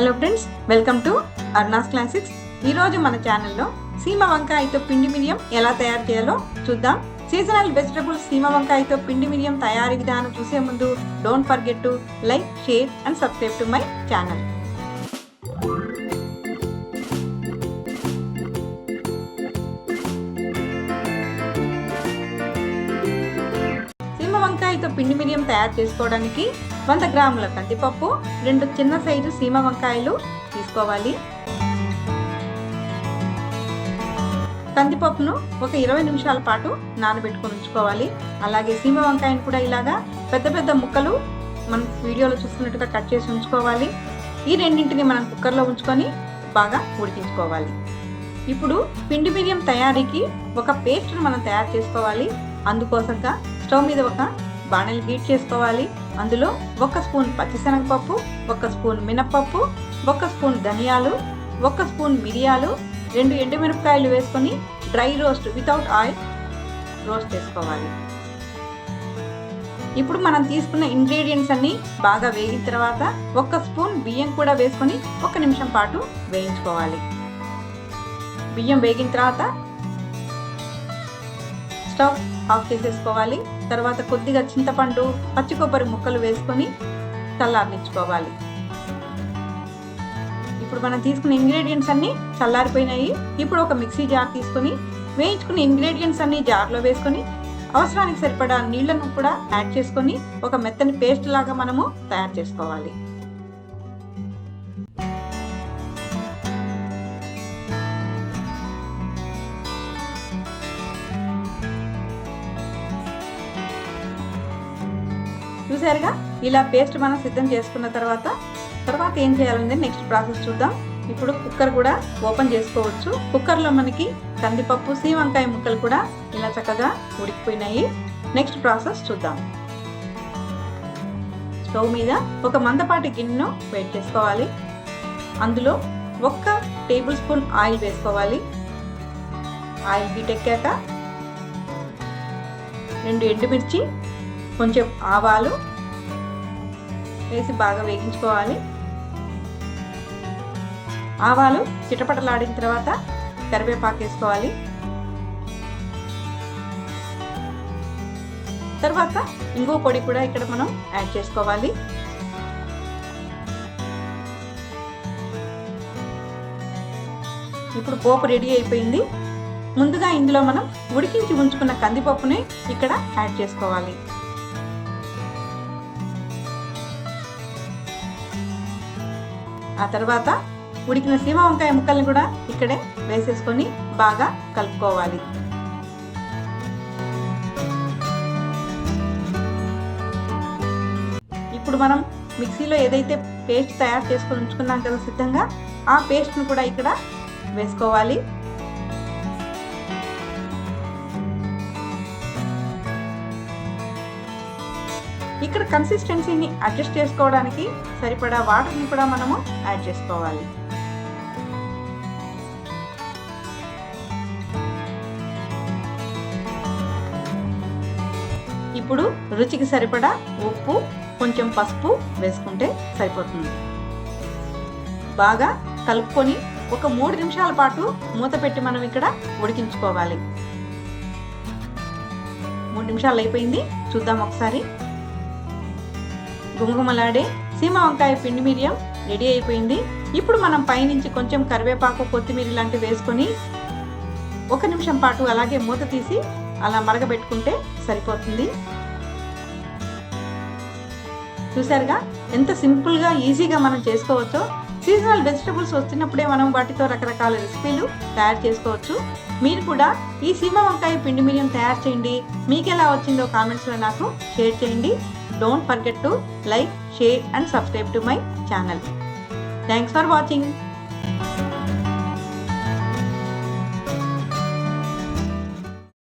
Hello friends welcome to అర్నాస్ classics ఈరోజు మన ఛానల్లో సీమ వంకాయతో పిండి మిరియం ఎలా తయారు చేయాలో చూద్దాం. సీజనల్ వెజిటబుల్స్ సీమ వంకాయతో పిండి మిరియం తయారీ విధానం చూసే ముందు don't forget to like share and subscribe to my channel పిండి మిరియం తయారు చేసుకోవడానికి వంద గ్రాముల కందిపప్పు రెండు చిన్న సైజు సీమ వంకాయలు తీసుకోవాలి. కందిపప్పును ఒక ఇరవై నిమిషాల పాటు నానబెట్టుకొని ఉంచుకోవాలి. అలాగే సీమ వంకాయను కూడా ఇలాగా పెద్ద పెద్ద ముక్కలు మనం వీడియోలో చూస్తున్నట్టుగా కట్ చేసి ఉంచుకోవాలి. ఈ రెండింటిని మనం కుక్కర్లో ఉంచుకొని బాగా ఉడికించుకోవాలి. ఇప్పుడు పిండి బిర్యం తయారీకి ఒక పేస్ట్ను మనం తయారు చేసుకోవాలి. అందుకోసంగా స్టవ్ మీద ఒక బాణలు హీట్ చేసుకోవాలి. అందులో ఒక స్పూన్ పచ్చిశనగపప్పు ఒక స్పూన్ మినప్పప్పు ఒక స్పూన్ ధనియాలు ఒక స్పూన్ మిరియాలు రెండు ఎండుమిరపకాయలు వేసుకొని dry roast without oil roast చేసుకోవాలి. ఇప్పుడు మనం తీసుకున్న ఇంగ్రీడియంట్స్ అన్నీ బాగా వేగిన తర్వాత ఒక స్పూన్ బియ్యం కూడా వేసుకొని ఒక నిమిషం పాటు వేయించుకోవాలి. బియ్యం వేగిన తర్వాత స్టవ్ ఆఫ్ చేసేసుకోవాలి. తర్వాత కొద్దిగా చింతపండు పచ్చి కొబ్బరి ముక్కలు వేసుకొని చల్లారనిచ్చుకోవాలి. ఇప్పుడు మనం తీసుకున్న ఇంగ్రీడియంట్స్ అన్నీ చల్లారిపోయినాయి. ఇప్పుడు ఒక మిక్సీ జార్ తీసుకొని వేయించుకున్న ఇంగ్రీడియంట్స్ అన్నీ జార్లో వేసుకొని అవసరానికి సరిపడా నీళ్ళను కూడా యాడ్ చేసుకొని ఒక మెత్తని పేస్ట్ లాగా మనము తయారు చేసుకోవాలి. చూసారుగా ఇలా పేస్ట్ మనం సిద్ధం చేసుకున్న తర్వాత తర్వాత ఏం చేయాలంటే నెక్స్ట్ ప్రాసెస్ చూద్దాం. ఇప్పుడు కుక్కర్ కూడా ఓపెన్ చేసుకోవచ్చు. కుక్కర్లో మనకి కందిపప్పు సీ వంకాయ ముక్కలు కూడా ఇలా చక్కగా ఉడికిపోయినాయి. నెక్స్ట్ ప్రాసెస్ చూద్దాం. స్టవ్ మీద ఒక మందపాటి గిన్నెను వేడి చేసుకోవాలి. అందులో ఒక్క టేబుల్ స్పూన్ ఆయిల్ వేసుకోవాలి. ఆయిల్ హీట్ ఎక్కాక రెండు ఎండుమిర్చి కొంచెం ఆవాలు వేసి బాగా వేగించుకోవాలి. ఆవాలు చిటపటలాడిన తర్వాత కరివేపాకు వేసుకోవాలి. తర్వాత ఇంగువ పొడి కూడా ఇక్కడ మనం యాడ్ చేసుకోవాలి. ఇప్పుడు పోపు రెడీ అయిపోయింది. ముందుగా ఇందులో మనం ఉడికించి ఉంచుకున్న కందిపప్పుని ఇక్కడ యాడ్ చేసుకోవాలి. ఆ తర్వాత ఉడికిన సీమ వంకాయ ముక్కల్ని కూడా ఇక్కడే వేసేసుకొని బాగా కలుపుకోవాలి. ఇప్పుడు మనం మిక్సీలో ఏదైతే పేస్ట్ తయారు చేసుకొని ఉంచుకున్నాం కదా సిద్ధంగా ఆ పేస్ట్ను కూడా ఇక్కడ వేసుకోవాలి. ఇక్కడ కన్సిస్టెన్సీని అడ్జస్ట్ చేసుకోవడానికి సరిపడా వాటర్ని కూడా మనము యాడ్ చేసుకోవాలి. ఇప్పుడు రుచికి సరిపడా ఉప్పు కొంచెం పసుపు వేసుకుంటే సరిపోతుంది. బాగా కలుపుకొని ఒక మూడు నిమిషాల పాటు మూత పెట్టి మనం ఇక్కడ ఉడికించుకోవాలి. మూడు నిమిషాలు అయిపోయింది. చూద్దాం ఒకసారి. గుమగుమలాడే సీమ వంకాయ పిండి మిరియం రెడీ అయిపోయింది. ఇప్పుడు మనం పైనుంచి కొంచెం కరివేపాకు కొత్తిమీర లాంటివి వేసుకొని ఒక నిమిషం పాటు అలాగే మూత తీసి అలా మరగబెట్టుకుంటే సరిపోతుంది. చూసారుగా ఎంత సింపుల్గా ఈజీగా మనం చేసుకోవచ్చో. సీజనల్ వెజిటబుల్స్ వస్తున్నప్పుడే మనం వాటితో రకరకాల రెసిపీలు తయారు చేసుకోవచ్చు. మీరు కూడా ఈ సీమ వంకాయ పిండి మిరియం తయారు చేయండి. మీకు ఎలా వచ్చిందో కామెంట్స్లో నాకు షేర్ చేయండి. Don't forget to like, share and subscribe to my channel. Thanks for watching.